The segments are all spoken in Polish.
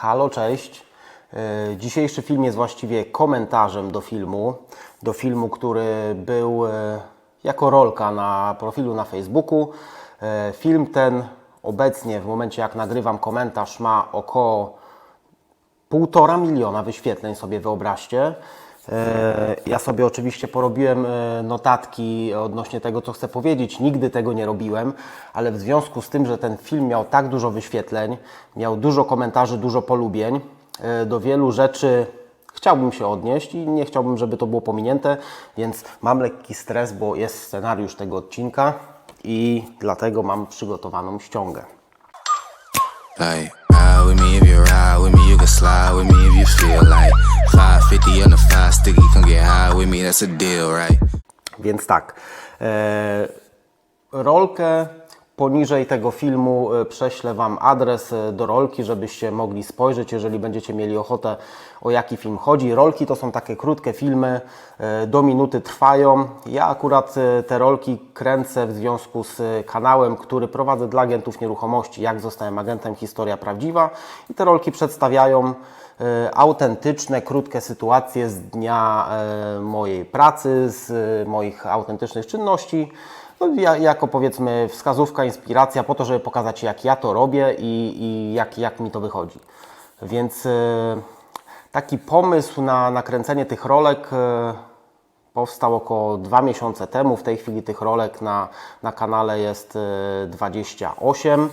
Halo, cześć. E, Dzisiejszy film jest właściwie komentarzem do filmu. Do filmu, który był e, jako rolka na profilu na Facebooku. E, Film ten obecnie, w momencie jak nagrywam komentarz, ma około półtora miliona wyświetleń sobie wyobraźcie. E, Ja sobie oczywiście porobiłem e, notatki odnośnie tego, co chcę powiedzieć. Nigdy tego nie robiłem, ale w związku z tym, że ten film miał tak dużo wyświetleń, miał dużo komentarzy, dużo polubień, e, do wielu rzeczy chciałbym się odnieść i nie chciałbym, żeby to było pominięte, więc mam lekki stres, bo jest scenariusz tego odcinka i dlatego mam przygotowaną ściągę. Like, ride with me you can slide with me if you feel like 550 on the five sticky, come get high with me, that's a deal, right? Więc tak, e, rolkę poniżej tego filmu e, prześlę Wam adres e, do rolki, żebyście mogli spojrzeć, jeżeli będziecie mieli ochotę o jaki film chodzi. Rolki to są takie krótkie filmy, e, do minuty trwają. Ja akurat te rolki kręcę w związku z kanałem, który prowadzę dla agentów nieruchomości, jak zostałem agentem, historia prawdziwa. I te rolki przedstawiają autentyczne, krótkie sytuacje z dnia mojej pracy, z moich autentycznych czynności. No, ja, jako powiedzmy wskazówka, inspiracja po to, żeby pokazać jak ja to robię i, i jak, jak mi to wychodzi. Więc e, taki pomysł na nakręcenie tych rolek e, powstał około dwa miesiące temu. W tej chwili tych rolek na, na kanale jest e, 28.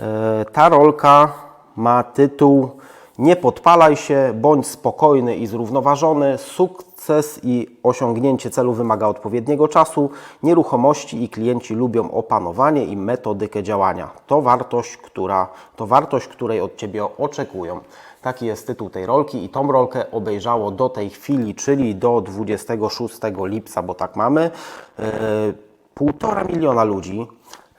E, Ta rolka ma tytuł Nie podpalaj się, bądź spokojny i zrównoważony. Sukces i osiągnięcie celu wymaga odpowiedniego czasu. Nieruchomości i klienci lubią opanowanie i metodykę działania. To wartość, która, to wartość, której od Ciebie oczekują. Taki jest tytuł tej rolki i tą rolkę obejrzało do tej chwili, czyli do 26 lipca, bo tak mamy, e, półtora miliona ludzi.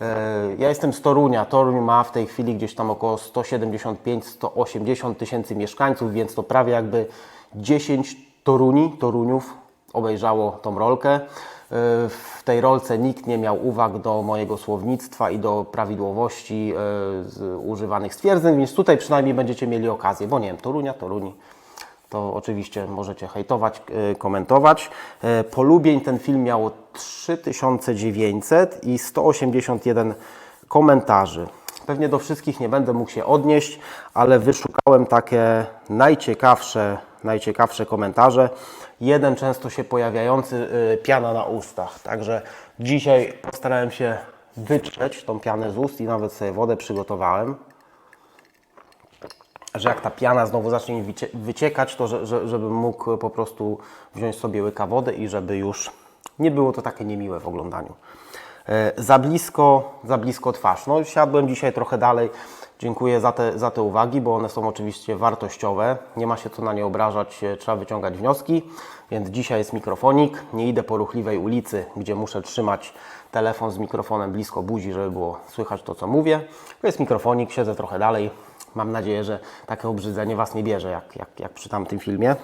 E, Ja jestem z Torunia. Toruń ma w tej chwili gdzieś tam około 175-180 tysięcy mieszkańców, więc to prawie jakby 10 Toruni, Toruniów obejrzało tą rolkę. E, W tej rolce nikt nie miał uwag do mojego słownictwa i do prawidłowości e, używanych stwierdzeń, więc tutaj przynajmniej będziecie mieli okazję, bo nie wiem, Torunia, Toruni, to oczywiście możecie hejtować, e, komentować. E, Polubień ten film miał 3900 i 181 komentarzy. Pewnie do wszystkich nie będę mógł się odnieść, ale wyszukałem takie najciekawsze, najciekawsze komentarze. Jeden często się pojawiający, y, piana na ustach. Także dzisiaj postarałem się wytrzeć tą pianę z ust i nawet sobie wodę przygotowałem że jak ta piana znowu zacznie wyciekać, to że, że, żebym mógł po prostu wziąć sobie łyka wody i żeby już nie było to takie niemiłe w oglądaniu. E, Za blisko, za blisko twarz. No siadłem dzisiaj trochę dalej. Dziękuję za te, za te uwagi, bo one są oczywiście wartościowe. Nie ma się co na nie obrażać, e, trzeba wyciągać wnioski. Więc dzisiaj jest mikrofonik. Nie idę po ruchliwej ulicy, gdzie muszę trzymać telefon z mikrofonem blisko buzi, żeby było słychać to, co mówię. To jest mikrofonik, siedzę trochę dalej. Mam nadzieję, że takie obrzydzenie Was nie bierze, jak, jak, jak przy tamtym filmie.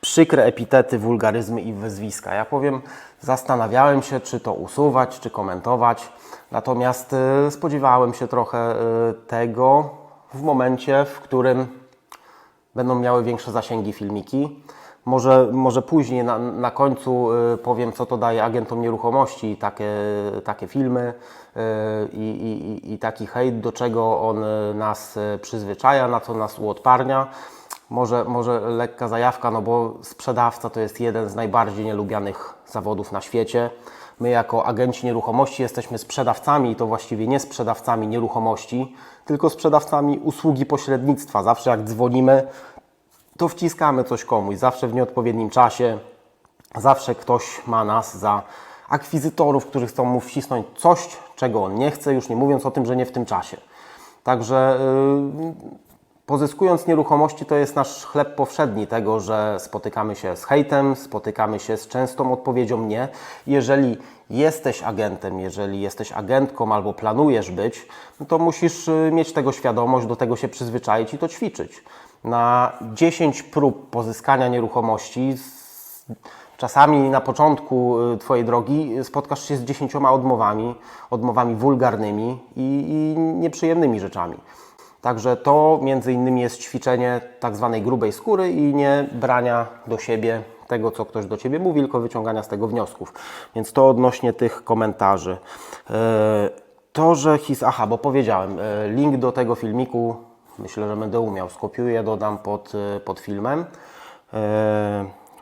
Przykre epitety, wulgaryzmy i wyzwiska. Ja powiem, zastanawiałem się, czy to usuwać, czy komentować. Natomiast y, spodziewałem się trochę y, tego w momencie, w którym będą miały większe zasięgi filmiki. Może, może później na, na końcu y, powiem, co to daje agentom nieruchomości, takie, takie filmy y, i, i, i taki hejt, do czego on y, nas przyzwyczaja, na co nas uodparnia. Może, może lekka zajawka, no bo sprzedawca to jest jeden z najbardziej nielubianych zawodów na świecie. My jako agenci nieruchomości jesteśmy sprzedawcami i to właściwie nie sprzedawcami nieruchomości, tylko sprzedawcami usługi pośrednictwa. Zawsze jak dzwonimy, to wciskamy coś komuś, zawsze w nieodpowiednim czasie, zawsze ktoś ma nas za akwizytorów, którzy chcą mu wcisnąć coś, czego on nie chce, już nie mówiąc o tym, że nie w tym czasie. Także yy, pozyskując nieruchomości, to jest nasz chleb powszedni tego, że spotykamy się z hejtem, spotykamy się z częstą odpowiedzią nie. Jeżeli jesteś agentem, jeżeli jesteś agentką albo planujesz być, no to musisz y, mieć tego świadomość, do tego się przyzwyczaić i to ćwiczyć. Na 10 prób pozyskania nieruchomości, czasami na początku y, Twojej drogi spotkasz się z 10 odmowami, odmowami wulgarnymi i, i nieprzyjemnymi rzeczami. Także to między innymi jest ćwiczenie tak zwanej grubej skóry i nie brania do siebie tego, co ktoś do Ciebie mówi, tylko wyciągania z tego wniosków. Więc to odnośnie tych komentarzy. E, To, że his... Aha, bo powiedziałem, e, link do tego filmiku myślę, że będę umiał. Skopiuję, dodam pod, e, pod filmem e,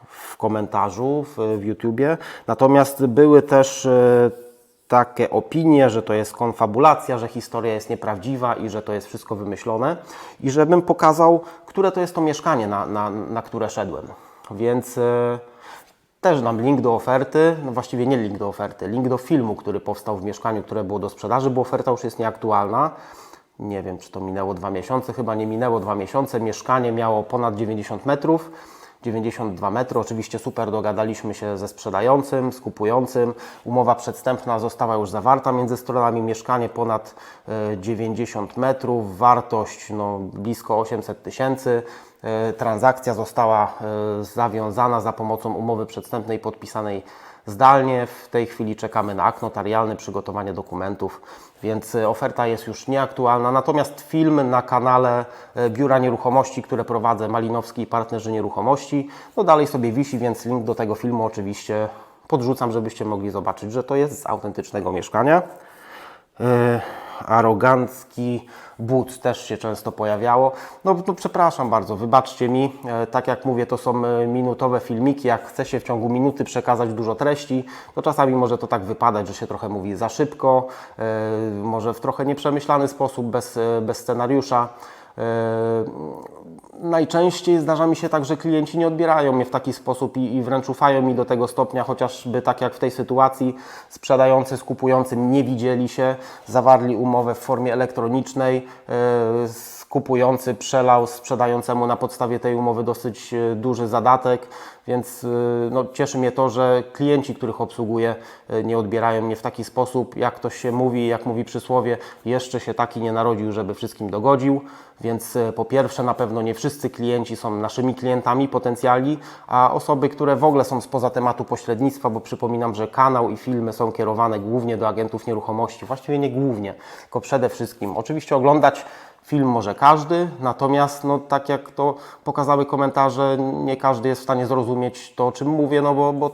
w komentarzu w, YouTubie. Natomiast były też e, takie opinie, że to jest konfabulacja, że historia jest nieprawdziwa i że to jest wszystko wymyślone i żebym pokazał, które to jest to mieszkanie, na, na, na które szedłem. Więc też dam link do oferty, no właściwie nie link do oferty, link do filmu, który powstał w mieszkaniu, które było do sprzedaży, bo oferta już jest nieaktualna. Nie wiem, czy to minęło dwa miesiące, chyba nie minęło dwa miesiące. Mieszkanie miało ponad 90 metrów. 92 metry. Oczywiście super dogadaliśmy się ze sprzedającym, z kupującym. Umowa przedstępna została już zawarta między stronami. Mieszkanie ponad e, 90 metrów, wartość no, blisko 800 tysięcy. E, Transakcja została e, zawiązana za pomocą umowy przedstępnej podpisanej zdalnie. W tej chwili czekamy na akt notarialny, przygotowanie dokumentów, więc e, oferta jest już nieaktualna. Natomiast film na kanale Biura Nieruchomości, które prowadzę, Malinowski i Partnerzy Nieruchomości, no dalej sobie wisi, więc link do tego filmu oczywiście podrzucam, żebyście mogli zobaczyć, że to jest z autentycznego mieszkania. E, arogancki but też się często pojawiało. No, no przepraszam bardzo, wybaczcie mi. E, tak jak mówię, to są e, minutowe filmiki. Jak chce się w ciągu minuty przekazać dużo treści, to czasami może to tak wypadać, że się trochę mówi za szybko, e, może w trochę nieprzemyślany sposób, bez, bez scenariusza. Najczęściej zdarza mi się tak, że klienci nie odbierają mnie w taki sposób i, i wręcz ufają mi do tego stopnia, chociażby tak jak w tej sytuacji. Sprzedający z kupującym nie widzieli się, zawarli umowę w formie elektronicznej, e, kupujący przelał sprzedającemu na podstawie tej umowy dosyć e, duży zadatek, więc e, no, cieszy mnie to, że klienci, których obsługuję, e, nie odbierają mnie w taki sposób, jak to się mówi, jak mówi przysłowie, jeszcze się taki nie narodził, żeby wszystkim dogodził, więc po pierwsze na pewno nie wszyscy klienci są naszymi klientami potencjalni, a osoby, które w ogóle są spoza tematu pośrednictwa, bo przypominam, że kanał i filmy są kierowane głównie do agentów nieruchomości, właściwie nie głównie, tylko przede wszystkim. Oczywiście oglądać Film może każdy, natomiast no, tak jak to pokazały komentarze, nie każdy jest w stanie zrozumieć to, o czym mówię, no bo, bo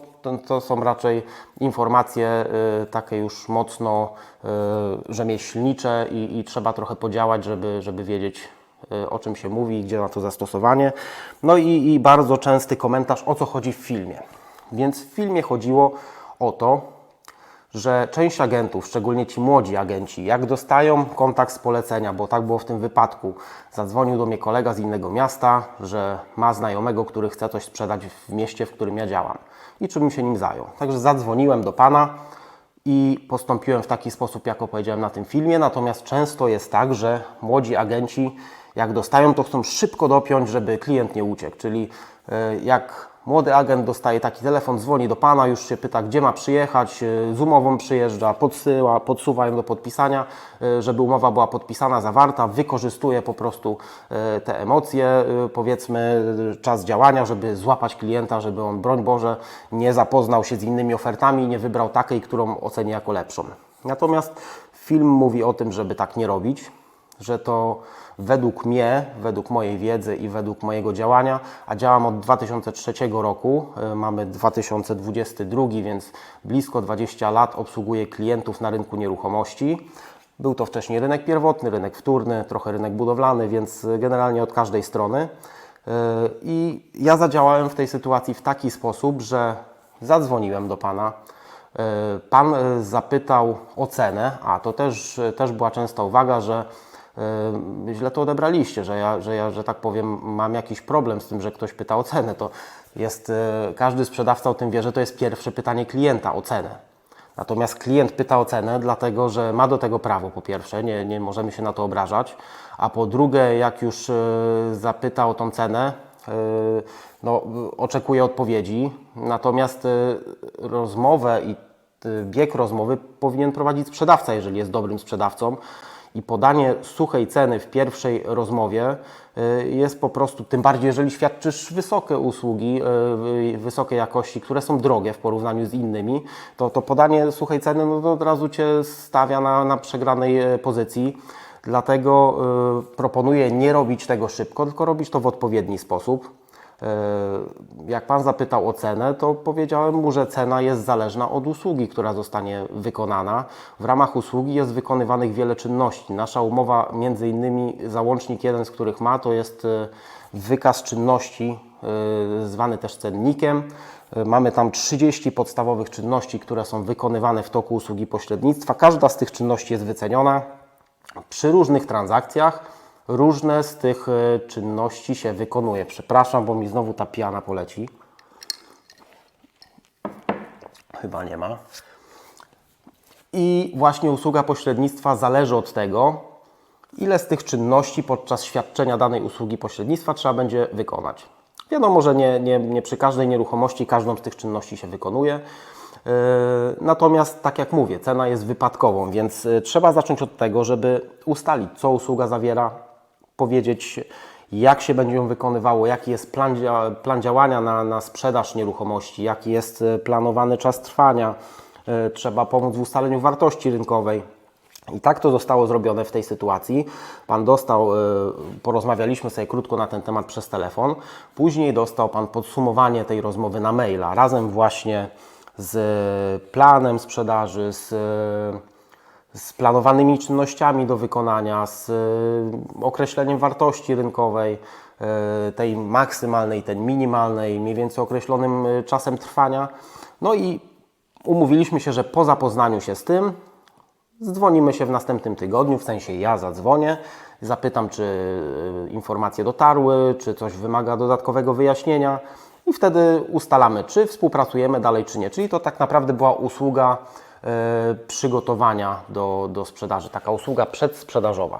to, są raczej informacje y, takie już mocno y, rzemieślnicze i, i trzeba trochę podziałać, żeby, żeby wiedzieć, y, o czym się mówi i gdzie na to zastosowanie. No i, i bardzo częsty komentarz, o co chodzi w filmie. Więc w filmie chodziło o to, że część agentów, szczególnie ci młodzi agenci, jak dostają kontakt z polecenia, bo tak było w tym wypadku, zadzwonił do mnie kolega z innego miasta, że ma znajomego, który chce coś sprzedać w mieście, w którym ja działam i czym się nim zajął. Także zadzwoniłem do pana i postąpiłem w taki sposób, jak opowiedziałem na tym filmie. Natomiast często jest tak, że młodzi agenci, jak dostają, to chcą szybko dopiąć, żeby klient nie uciekł. Czyli e, jak młody agent dostaje taki telefon, dzwoni do pana, już się pyta, gdzie ma przyjechać, e, z umową przyjeżdża, podsyła, podsuwa ją do podpisania, e, żeby umowa była podpisana, zawarta, wykorzystuje po prostu e, te emocje, powiedzmy, czas działania, żeby złapać klienta, żeby on, broń Boże, nie zapoznał się z innymi ofertami i nie wybrał takiej, którą oceni jako lepszą. Natomiast film mówi o tym, żeby tak nie robić, że to według mnie, według mojej wiedzy i według mojego działania, a działam od 2003 roku, y, mamy 2022, więc blisko 20 lat obsługuję klientów na rynku nieruchomości. Był to wcześniej rynek pierwotny, rynek wtórny, trochę rynek budowlany, więc y, generalnie od każdej strony. Y, I ja zadziałałem w tej sytuacji w taki sposób, że zadzwoniłem do Pana, E, Pan zapytał o cenę, a to też, też była częsta uwaga, że źle to odebraliście, że ja, że ja, że tak powiem, mam jakiś problem z tym, że ktoś pyta o cenę. To jest, e, każdy sprzedawca o tym wie, że to jest pierwsze pytanie klienta o cenę. Natomiast klient pyta o cenę, dlatego że ma do tego prawo, po pierwsze, nie, nie możemy się na to obrażać, a po drugie, jak już e, zapyta o tą cenę, e, no, oczekuje odpowiedzi, natomiast rozmowę i bieg rozmowy powinien prowadzić sprzedawca, jeżeli jest dobrym sprzedawcą. I podanie suchej ceny w pierwszej rozmowie y, jest po prostu, tym bardziej jeżeli świadczysz wysokie usługi, y, wysokiej jakości, które są drogie w porównaniu z innymi, to, to podanie suchej ceny no to od razu Cię stawia na, na przegranej e, pozycji. Dlatego y, proponuję nie robić tego szybko, tylko robić to w odpowiedni sposób. Y, Jak Pan zapytał o cenę, to powiedziałem mu, że cena jest zależna od usługi, która zostanie wykonana. W ramach usługi jest wykonywanych wiele czynności. Nasza umowa, między innymi załącznik jeden z których ma, to jest y, wykaz czynności, y, zwany też cennikiem. Mamy tam 30 podstawowych czynności, które są wykonywane w toku usługi pośrednictwa. Każda z tych czynności jest wyceniona. Przy różnych transakcjach różne z tych y, czynności się wykonuje. Przepraszam, bo mi znowu ta piana poleci. Chyba nie ma. I właśnie usługa pośrednictwa zależy od tego, ile z tych czynności podczas świadczenia danej usługi pośrednictwa trzeba będzie wykonać. Wiadomo, że nie, nie, nie przy każdej nieruchomości każdą z tych czynności się wykonuje. Yy, Natomiast, tak jak mówię, cena jest wypadkową, więc yy, trzeba zacząć od tego, żeby ustalić, co usługa zawiera, powiedzieć, jak się będzie ją wykonywało, jaki jest plan, plan działania na, na sprzedaż nieruchomości, jaki jest yy, planowany czas trwania. Yy, Trzeba pomóc w ustaleniu wartości rynkowej. I tak to zostało zrobione w tej sytuacji. Pan dostał, y, porozmawialiśmy sobie krótko na ten temat przez telefon. Później dostał Pan podsumowanie tej rozmowy na maila, razem właśnie z planem sprzedaży, z, z planowanymi czynnościami do wykonania, z y, określeniem wartości rynkowej, y, tej maksymalnej, tej minimalnej, mniej więcej określonym y, czasem trwania. No i umówiliśmy się, że po zapoznaniu się z tym, Dzwonimy się w następnym tygodniu, w sensie ja zadzwonię, zapytam, czy informacje dotarły, czy coś wymaga dodatkowego wyjaśnienia i wtedy ustalamy, czy współpracujemy dalej, czy nie. Czyli to tak naprawdę była usługa przygotowania do, do sprzedaży, taka usługa przedsprzedażowa.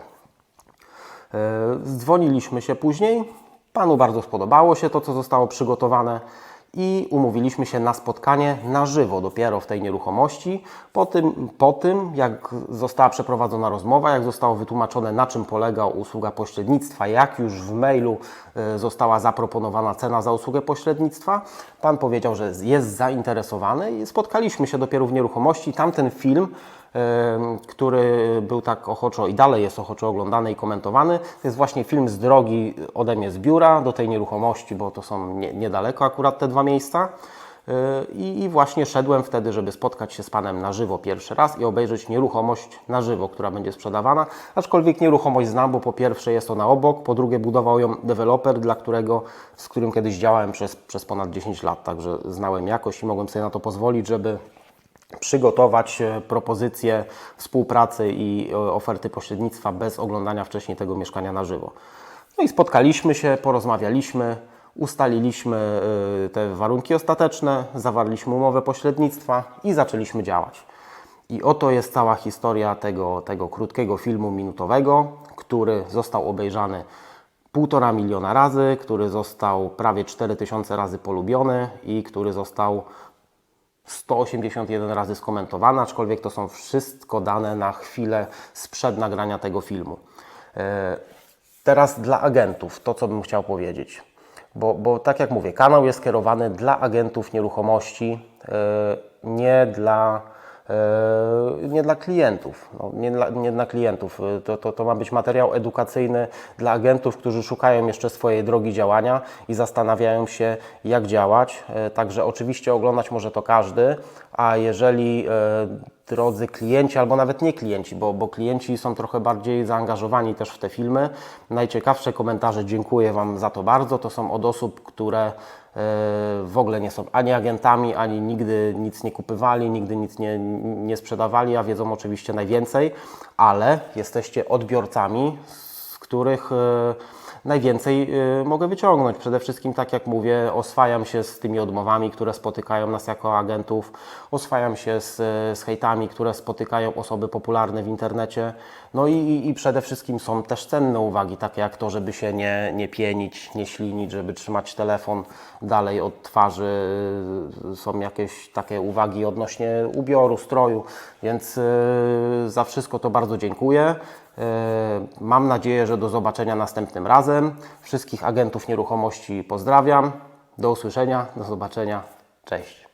E, Dzwoniliśmy się później. Panu bardzo spodobało się to, co zostało przygotowane i umówiliśmy się na spotkanie na żywo dopiero w tej nieruchomości. Po tym, po tym jak została przeprowadzona rozmowa, jak zostało wytłumaczone, na czym polega usługa pośrednictwa, jak już w mailu e, została zaproponowana cena za usługę pośrednictwa, pan powiedział, że jest zainteresowany i spotkaliśmy się dopiero w nieruchomości. Tamten film który był tak ochoczo i dalej jest ochoczo oglądany i komentowany. To jest właśnie film z drogi ode mnie z biura do tej nieruchomości, bo to są nie, niedaleko akurat te dwa miejsca. Yy, I, I właśnie szedłem wtedy, żeby spotkać się z Panem na żywo pierwszy raz i obejrzeć nieruchomość na żywo, która będzie sprzedawana. Aczkolwiek nieruchomość znam, bo po pierwsze jest ona obok, po drugie budował ją deweloper, dla którego, z którym kiedyś działałem przez, przez ponad 10 lat, także znałem jakość i mogłem sobie na to pozwolić, żeby przygotować e, propozycję współpracy i e, oferty pośrednictwa bez oglądania wcześniej tego mieszkania na żywo. No i spotkaliśmy się, porozmawialiśmy, ustaliliśmy e, te warunki ostateczne, zawarliśmy umowę pośrednictwa i zaczęliśmy działać. I oto jest cała historia tego, tego krótkiego filmu minutowego, który został obejrzany półtora miliona razy, który został prawie 4000 razy polubiony i który został 181 razy skomentowane, aczkolwiek to są wszystko dane na chwilę sprzed nagrania tego filmu. E, Teraz dla agentów, to co bym chciał powiedzieć. Bo, bo tak jak mówię, kanał jest kierowany dla agentów nieruchomości, e, nie dla, nie dla klientów. No, nie, dla, nie dla klientów. E, To, to, to ma być materiał edukacyjny dla agentów, którzy szukają jeszcze swojej drogi działania i zastanawiają się, jak działać. E, Także oczywiście oglądać może to każdy, a jeżeli e, drodzy klienci, albo nawet nie klienci, bo, bo klienci są trochę bardziej zaangażowani też w te filmy. Najciekawsze komentarze, dziękuję Wam za to bardzo, to są od osób, które e, w ogóle nie są ani agentami, ani nigdy nic nie kupywali, nigdy nic nie, nie sprzedawali, a wiedzą oczywiście najwięcej, ale jesteście odbiorcami, z których e, najwięcej y, mogę wyciągnąć. Przede wszystkim, tak jak mówię, oswajam się z tymi odmowami, które spotykają nas jako agentów, oswajam się z, z hejtami, które spotykają osoby popularne w internecie. No i, i, przede wszystkim są też cenne uwagi, takie jak to, żeby się nie, nie pienić, nie ślinić, żeby trzymać telefon dalej od twarzy. Y, Są jakieś takie uwagi odnośnie ubioru, stroju, więc y, za wszystko to bardzo dziękuję. E, Mam nadzieję, że do zobaczenia następnym razem. Wszystkich agentów nieruchomości pozdrawiam. Do usłyszenia, do zobaczenia. Cześć.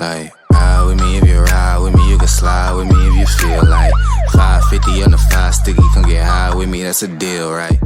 Ride with me if you ride with me. You can slide with me if you feel like 550 on the five sticky. Come get high with me, that's a deal, right?